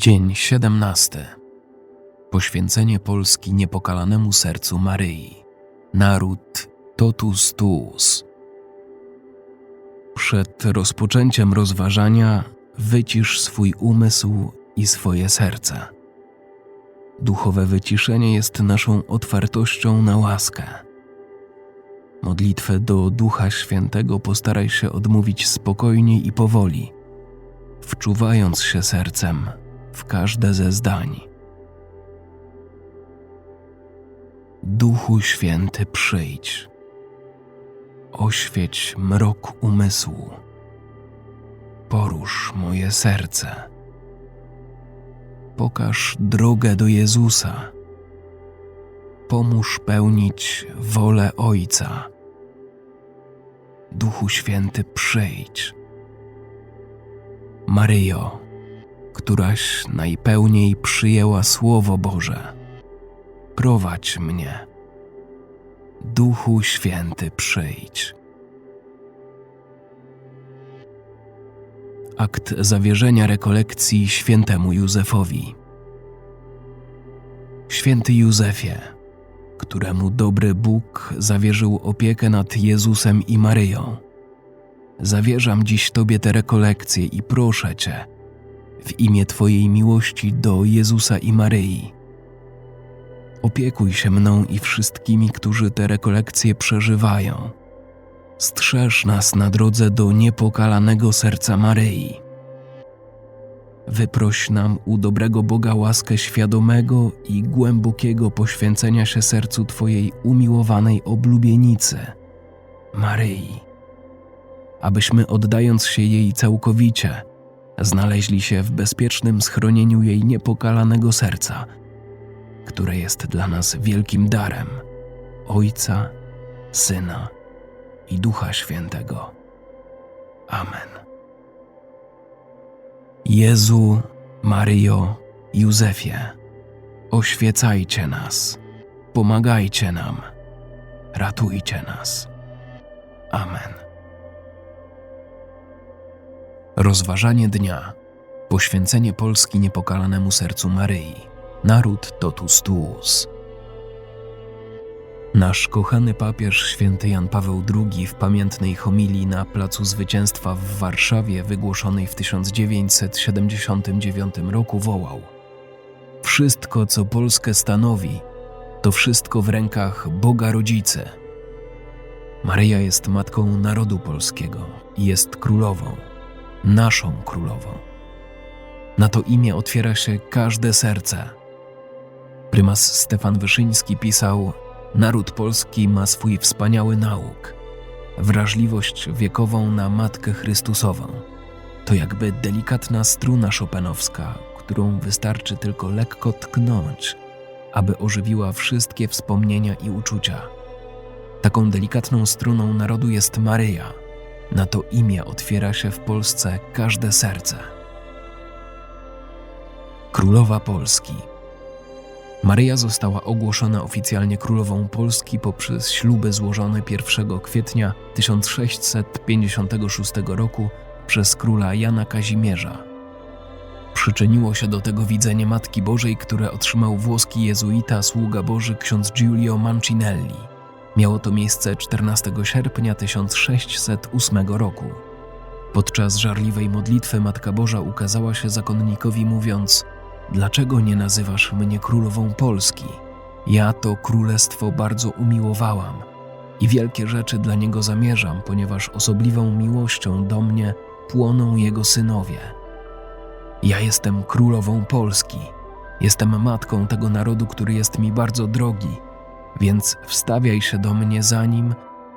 Dzień 17. Poświęcenie Polski niepokalanemu sercu Maryi. Naród totus tuus. Przed rozpoczęciem rozważania wycisz swój umysł i swoje serce. Duchowe wyciszenie jest naszą otwartością na łaskę. Modlitwę do Ducha Świętego postaraj się odmówić spokojnie i powoli, wczuwając się sercem w każde ze zdań. Duchu Święty, przyjdź, oświeć mrok umysłu, porusz moje serce, pokaż drogę do Jezusa, pomóż pełnić wolę Ojca. Duchu Święty, przyjdź. Maryjo, któraś najpełniej przyjęła Słowo Boże, prowadź mnie. Duchu Święty, przyjdź. Akt zawierzenia rekolekcji świętemu Józefowi. Święty Józefie, któremu dobry Bóg zawierzył opiekę nad Jezusem i Maryją, zawierzam dziś Tobie te rekolekcje i proszę Cię, w imię Twojej miłości do Jezusa i Maryi. Opiekuj się mną i wszystkimi, którzy te rekolekcje przeżywają. Strzeż nas na drodze do niepokalanego serca Maryi. Wyproś nam u dobrego Boga łaskę świadomego i głębokiego poświęcenia się sercu Twojej umiłowanej oblubienicy, Maryi, abyśmy oddając się jej całkowicie, znaleźli się w bezpiecznym schronieniu jej niepokalanego serca, które jest dla nas wielkim darem Ojca, Syna i Ducha Świętego. Amen. Jezu, Maryjo, Józefie, oświecajcie nas, pomagajcie nam, ratujcie nas. Amen. Rozważanie dnia. Poświęcenie Polski niepokalanemu sercu Maryi. Naród totus tuus. Nasz kochany papież święty Jan Paweł II w pamiętnej homilii na Placu Zwycięstwa w Warszawie wygłoszonej w 1979 roku wołał Wszystko, co Polskę stanowi, to wszystko w rękach Boga Rodzicy. Maryja jest matką narodu polskiego i jest królową naszą królową. Na to imię otwiera się każde serce. Prymas Stefan Wyszyński pisał: Naród polski ma swój wspaniały nauk, wrażliwość wiekową na Matkę Chrystusową. To jakby delikatna struna szopenowska, którą wystarczy tylko lekko tknąć, aby ożywiła wszystkie wspomnienia i uczucia. Taką delikatną struną narodu jest Maryja – na to imię otwiera się w Polsce każde serce. Królowa Polski. Maryja została ogłoszona oficjalnie królową Polski poprzez śluby złożone 1 kwietnia 1656 roku przez króla Jana Kazimierza. Przyczyniło się do tego widzenie Matki Bożej, które otrzymał włoski jezuita sługa Boży ksiądz Giulio Mancinelli. Miało to miejsce 14 sierpnia 1608 roku. Podczas żarliwej modlitwy Matka Boża ukazała się zakonnikowi mówiąc: Dlaczego nie nazywasz mnie królową Polski? Ja to królestwo bardzo umiłowałam i wielkie rzeczy dla niego zamierzam, ponieważ osobliwą miłością do mnie płoną jego synowie. Ja jestem królową Polski. Jestem matką tego narodu, który jest mi bardzo drogi więc wstawiaj się do mnie za nim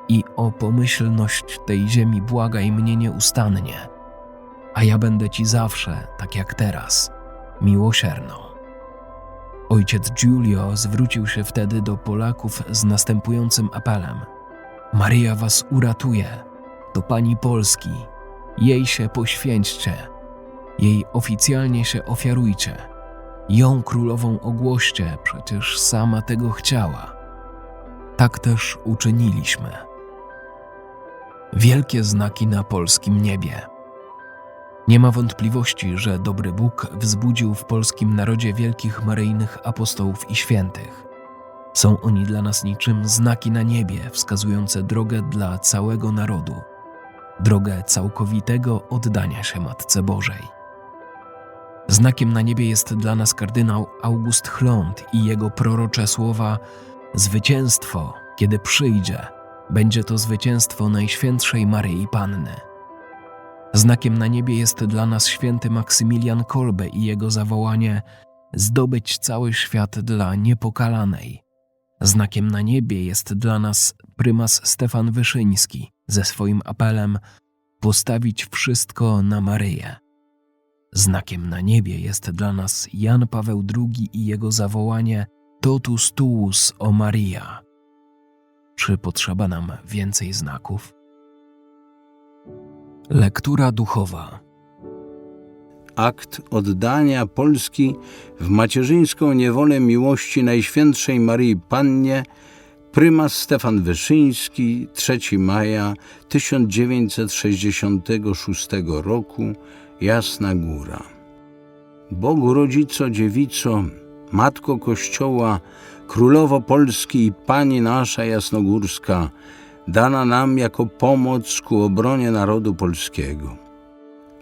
i o pomyślność tej ziemi błagaj mnie nieustannie, a ja będę ci zawsze, tak jak teraz, miłosierną. Ojciec Giulio zwrócił się wtedy do Polaków z następującym apelem: Maryja was uratuje, to pani Polski, jej się poświęćcie, jej oficjalnie się ofiarujcie. Ją królową ogłoście, przecież sama tego chciała tak też uczyniliśmy. Wielkie znaki na polskim niebie. Nie ma wątpliwości, że dobry Bóg wzbudził w polskim narodzie wielkich maryjnych apostołów i świętych. Są oni dla nas niczym znaki na niebie, wskazujące drogę dla całego narodu, drogę całkowitego oddania się Matce Bożej. Znakiem na niebie jest dla nas kardynał August Chląd i jego prorocze słowa: Zwycięstwo, kiedy przyjdzie, będzie to zwycięstwo Najświętszej Maryi Panny. Znakiem na niebie jest dla nas święty Maksymilian Kolbe i jego zawołanie: Zdobyć cały świat dla niepokalanej. Znakiem na niebie jest dla nas prymas Stefan Wyszyński ze swoim apelem: Postawić wszystko na Maryję. Znakiem na niebie jest dla nas Jan Paweł II i jego zawołanie Totus tuus o Maria. Czy potrzeba nam więcej znaków? Lektura duchowa. akt oddania Polski w macierzyńską niewolę miłości Najświętszej Maryi Pannie, prymas Stefan Wyszyński, 3 maja 1966 roku, Jasna Góra. Bogu Rodzico Dziewico, Matko Kościoła, Królowo Polski i Pani nasza Jasnogórska, dana nam jako pomoc ku obronie narodu polskiego.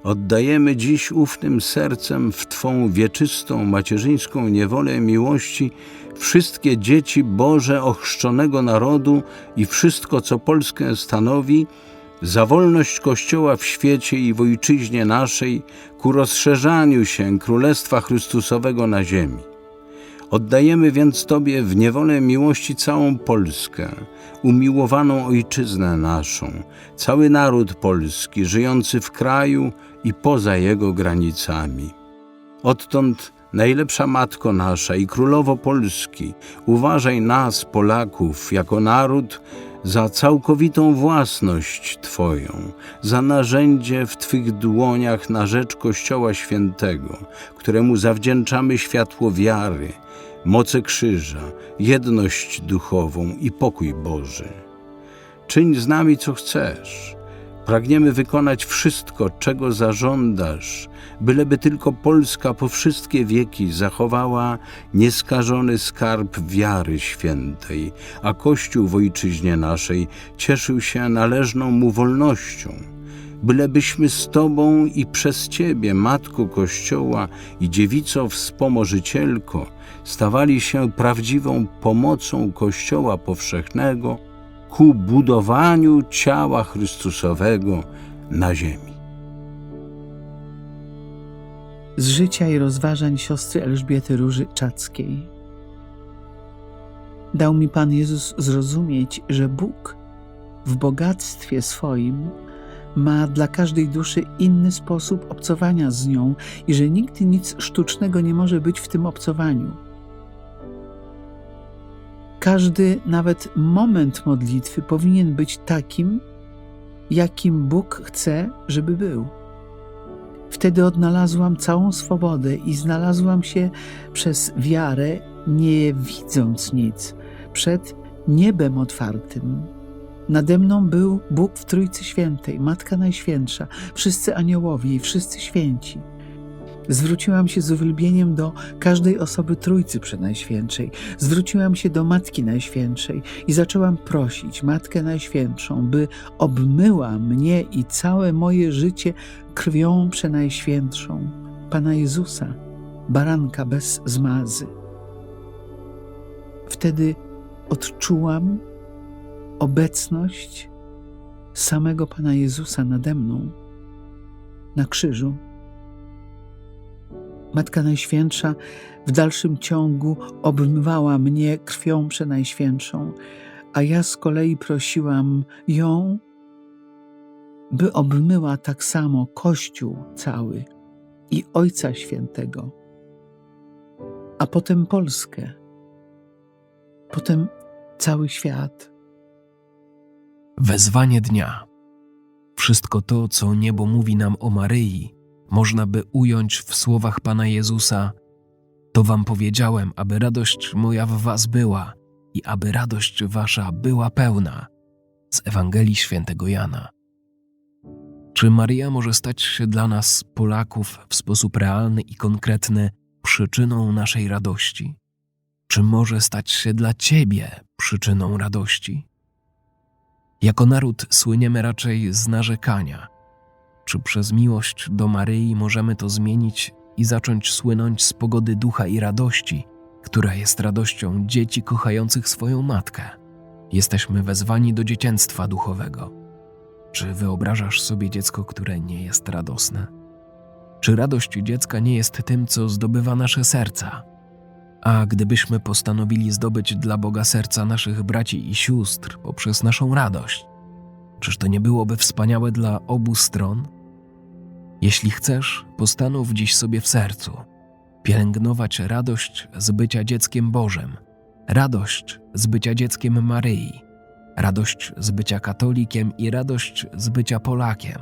Oddajemy dziś ufnym sercem w Twą wieczystą, macierzyńską niewolę miłości wszystkie dzieci Boże ochrzczonego narodu i wszystko, co Polskę stanowi, za wolność Kościoła w świecie i w ojczyźnie naszej, ku rozszerzaniu się Królestwa Chrystusowego na ziemi. Oddajemy więc Tobie w niewolę miłości całą Polskę, umiłowaną ojczyznę naszą, cały naród polski, żyjący w kraju i poza jego granicami. Odtąd, najlepsza Matko nasza i Królowo Polski, uważaj nas, Polaków, jako naród, za całkowitą własność Twoją, za narzędzie w Twych dłoniach na rzecz Kościoła Świętego, któremu zawdzięczamy światło wiary, moce krzyża, jedność duchową i pokój Boży. Czyń z nami, co chcesz. Pragniemy wykonać wszystko, czego zażądasz, byleby tylko Polska po wszystkie wieki zachowała nieskażony skarb wiary świętej, a Kościół w ojczyźnie naszej cieszył się należną mu wolnością. Bylebyśmy z Tobą i przez Ciebie, Matko Kościoła i Dziewico Wspomożycielko, stawali się prawdziwą pomocą Kościoła powszechnego ku budowaniu ciała Chrystusowego na ziemi. z życia i rozważań siostry Elżbiety Róży Czackiej. Dał mi Pan Jezus zrozumieć, że Bóg w bogactwie swoim ma dla każdej duszy inny sposób obcowania z nią i że nigdy nic sztucznego nie może być w tym obcowaniu. Każdy, nawet moment modlitwy powinien być takim, jakim Bóg chce, żeby był. Wtedy odnalazłam całą swobodę i znalazłam się przez wiarę, nie widząc nic, przed niebem otwartym. Nade mną był Bóg w Trójcy Świętej, Matka Najświętsza, wszyscy aniołowie i wszyscy święci. Zwróciłam się z uwielbieniem do każdej osoby Trójcy Przenajświętszej. Zwróciłam się do Matki Najświętszej i zaczęłam prosić Matkę Najświętszą, by obmyła mnie i całe moje życie krwią Przenajświętszą, Pana Jezusa, baranka bez zmazy. Wtedy odczułam obecność samego Pana Jezusa nade mną na krzyżu. Matka Najświętsza w dalszym ciągu obmywała mnie krwią przenajświętszą, a ja z kolei prosiłam ją, by obmyła tak samo Kościół cały i Ojca Świętego, a potem Polskę, potem cały świat. Wezwanie dnia. Wszystko to, co niebo mówi nam o Maryi, można by ująć w słowach Pana Jezusa: To wam powiedziałem, aby radość moja w was była i aby radość wasza była pełna. Z Ewangelii Świętego Jana. Czy Maria może stać się dla nas, Polaków, w sposób realny i konkretny przyczyną naszej radości? Czy może stać się dla Ciebie przyczyną radości? Jako naród słyniemy raczej z narzekania. Czy przez miłość do Maryi możemy to zmienić i zacząć słynąć z pogody ducha i radości, która jest radością dzieci kochających swoją matkę? Jesteśmy wezwani do dziecięctwa duchowego. Czy wyobrażasz sobie dziecko, które nie jest radosne? Czy radość dziecka nie jest tym, co zdobywa nasze serca? A gdybyśmy postanowili zdobyć dla Boga serca naszych braci i sióstr poprzez naszą radość, czyż to nie byłoby wspaniałe dla obu stron? Jeśli chcesz, postanów dziś sobie w sercu pielęgnować radość z bycia dzieckiem Bożym, radość z bycia dzieckiem Maryi, radość z bycia katolikiem i radość z bycia Polakiem.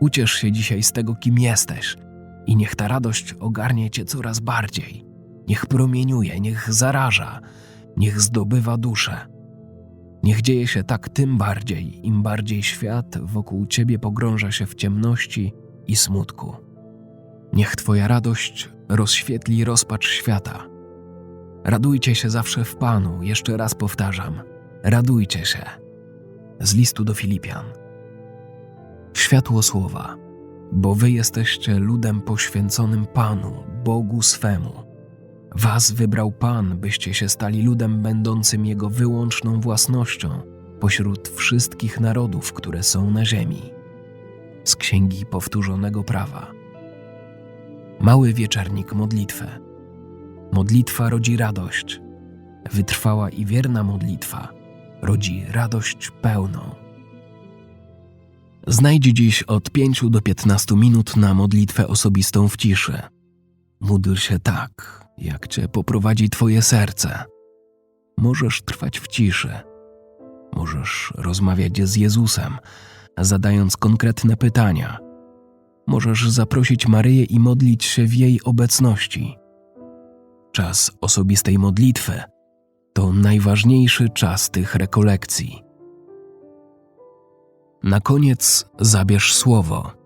Uciesz się dzisiaj z tego, kim jesteś, i niech ta radość ogarnie cię coraz bardziej. Niech promieniuje, niech zaraża, niech zdobywa duszę. Niech dzieje się tak tym bardziej, im bardziej świat wokół ciebie pogrąża się w ciemności i smutku. Niech Twoja radość rozświetli rozpacz świata. Radujcie się zawsze w Panu, jeszcze raz powtarzam, radujcie się. Z listu do Filipian. Światło słowa, bo Wy jesteście ludem poświęconym Panu, Bogu swemu. Was wybrał Pan, byście się stali ludem będącym Jego wyłączną własnością pośród wszystkich narodów, które są na ziemi. Z Księgi Powtórzonego Prawa. Mały wieczernik modlitwę. Modlitwa rodzi radość. Wytrwała i wierna modlitwa rodzi radość pełną. Znajdź dziś od 5 do 15 minut na modlitwę osobistą w ciszy. Módl się tak, jak cię poprowadzi twoje serce. Możesz trwać w ciszy. Możesz rozmawiać z Jezusem, zadając konkretne pytania. Możesz zaprosić Maryję i modlić się w jej obecności. Czas osobistej modlitwy to najważniejszy czas tych rekolekcji. Na koniec zabierz słowo.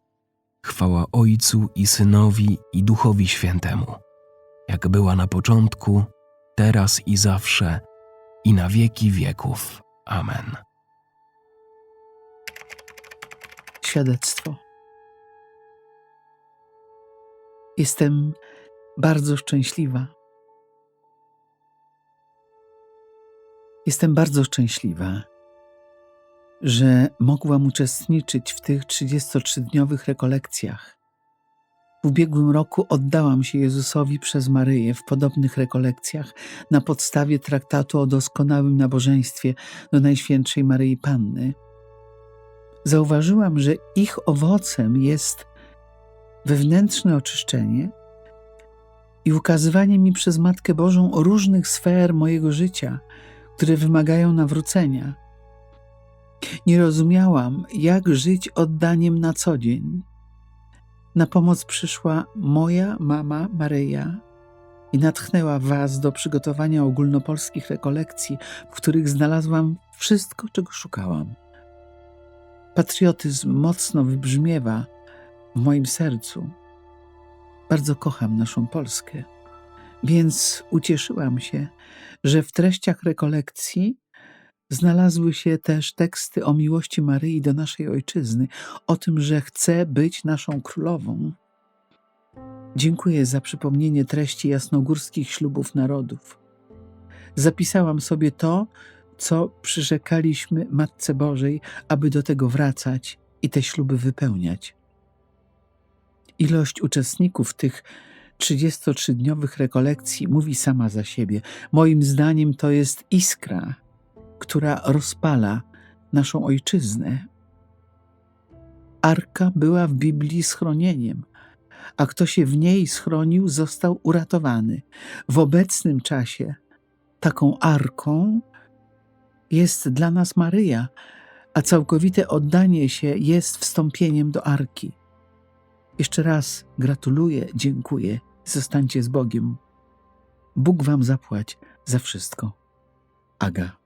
Chwała Ojcu i Synowi i Duchowi Świętemu, jak była na początku, teraz i zawsze, i na wieki wieków. Amen. Świadectwo. Jestem bardzo szczęśliwa. Jestem bardzo szczęśliwa, że mogłam uczestniczyć w tych 33-dniowych rekolekcjach. W ubiegłym roku oddałam się Jezusowi przez Maryję w podobnych rekolekcjach na podstawie traktatu o doskonałym nabożeństwie do Najświętszej Maryi Panny. Zauważyłam, że ich owocem jest wewnętrzne oczyszczenie i ukazywanie mi przez Matkę Bożą różnych sfer mojego życia, które wymagają nawrócenia. Nie rozumiałam, jak żyć oddaniem na co dzień. Na pomoc przyszła moja mama Maryja i natchnęła Was do przygotowania ogólnopolskich rekolekcji, w których znalazłam wszystko, czego szukałam. Patriotyzm mocno wybrzmiewa w moim sercu. Bardzo kocham naszą Polskę, więc ucieszyłam się, że w treściach rekolekcji znalazły się też teksty o miłości Maryi do naszej ojczyzny, o tym, że chce być naszą królową. Dziękuję za przypomnienie treści jasnogórskich ślubów narodów. Zapisałam sobie to, co przyrzekaliśmy Matce Bożej, aby do tego wracać i te śluby wypełniać. Ilość uczestników tych 33-dniowych rekolekcji mówi sama za siebie. Moim zdaniem to jest iskra, która rozpala naszą ojczyznę. Arka była w Biblii schronieniem, a kto się w niej schronił, został uratowany. W obecnym czasie taką arką jest dla nas Maryja, a całkowite oddanie się jest wstąpieniem do arki. Jeszcze raz gratuluję, dziękuję. Zostańcie z Bogiem. Bóg Wam zapłać za wszystko. Aga.